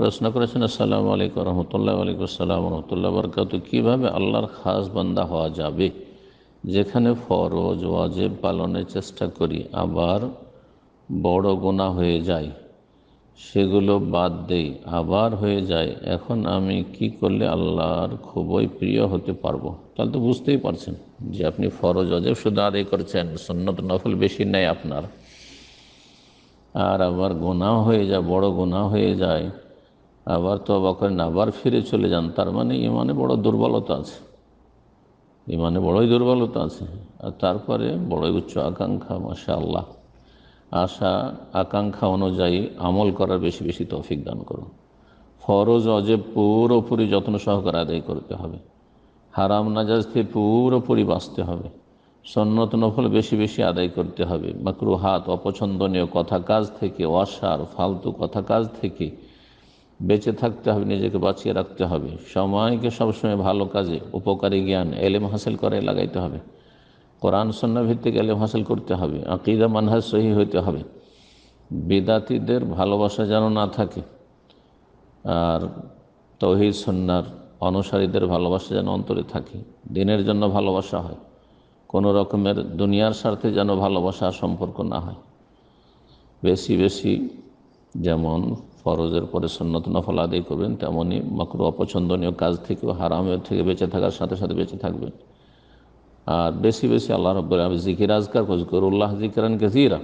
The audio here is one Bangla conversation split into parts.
প্রশ্ন করেছেন, আসসালামু আলাইকুম রহমতুল্লাহ আলাইকুম আসসালাম রহমতুল্লাহ বরকাত কীভাবে আল্লাহর খাস বান্দা হওয়া যাবে? যেখানে ফরজ, ওয়াজেব পালনের চেষ্টা করি, আবার বড় গোনা হয়ে যায়, সেগুলো বাদ দেই, আবার হয়ে যায়, এখন আমি কি করলে আল্লাহর খুবই প্রিয় হতে পারব? তাহলে তো বুঝতেই পারছেন যে আপনি ফরজ অজেব শুধু আদায় করছেন সন্ন্যত নফল বেশি নেই আপনার। আর আবার গোনা হয়ে যায়, বড় গোনা হয়ে যায় আবার তো অবাক করেন, আবার ফিরে চলে যান, তার মানে ইমানে বড় দুর্বলতা আছে। ইমানে বড়ই দুর্বলতা আছে। আর তারপরে বড়ই উচ্চ আকাঙ্ক্ষা মাসা আল্লাহ আশা, আকাঙ্ক্ষা অনুযায়ী আমল করার বেশি বেশি তৌফিক দান করুন। ফরজ, অজেব, পুরোপুরি যত্ন সহকারে আদায় করতে হবে। হারাম, নাজাজ থেকে পুরোপুরি বাঁচতে হবে। সন্নত নফল বেশি বেশি আদায় করতে হবে। মাকরু হাত অপছন্দনীয় কথা কাজ থেকে, অসার, ফালতু কথা কাজ থেকে বেঁচে থাকতে হবে, নিজেকে বাঁচিয়ে রাখতে হবে। সময়কে সবসময় ভালো কাজে, উপকারী জ্ঞান, এলেম হাসিল করে লাগাইতে হবে। কোরআন সন্না ভিত্তিক এলেম হাসিল করতে হবে, আকিদা, মানহাজ সহি হইতে হবে। বিদাতিদের ভালোবাসা যেন না থাকে, আর তহিদ সন্ন্যার অনুসারীদের ভালোবাসা যেন অন্তরে থাকে। দিনের জন্য ভালোবাসা হয়, কোনো রকমের দুনিয়ার স্বার্থে যেন ভালোবাসা সম্পর্ক না হয়। বেশি বেশি যেমন ফরজের পরে সন্ন্যত নফল আদায় করবেন তেমনই মাকরু অপছন্দনীয় কাজ থেকেও হারামের থেকে বেঁচে থাকার সাথে সাথে বেঁচে থাকবেন। আর বেশি বেশি আল্লাহ রব জিকির আজকার করুল্লাহ জিকিরান কেজিরা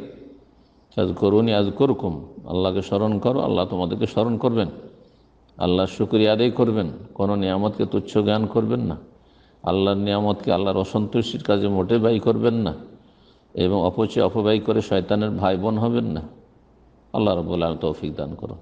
আজ করুন আজ করকুম আল্লাহকে স্মরণ করো, আল্লাহ তোমাদেরকে স্মরণ করবেন। আল্লাহর শুক্রিয়া আদায় করবেন, কোনো নিয়ামতকে তুচ্ছ জ্ঞান করবেন না। আল্লাহর নিয়ামতকে আল্লাহর অসন্তুষ্টির কাজে মোটে ব্যয় করবেন না। এবং অপচয় অপব্যয় করে শয়তানের ভাই বোন হবেন না। আল্লাহ রবুল্লাহ তৌফিক দান করো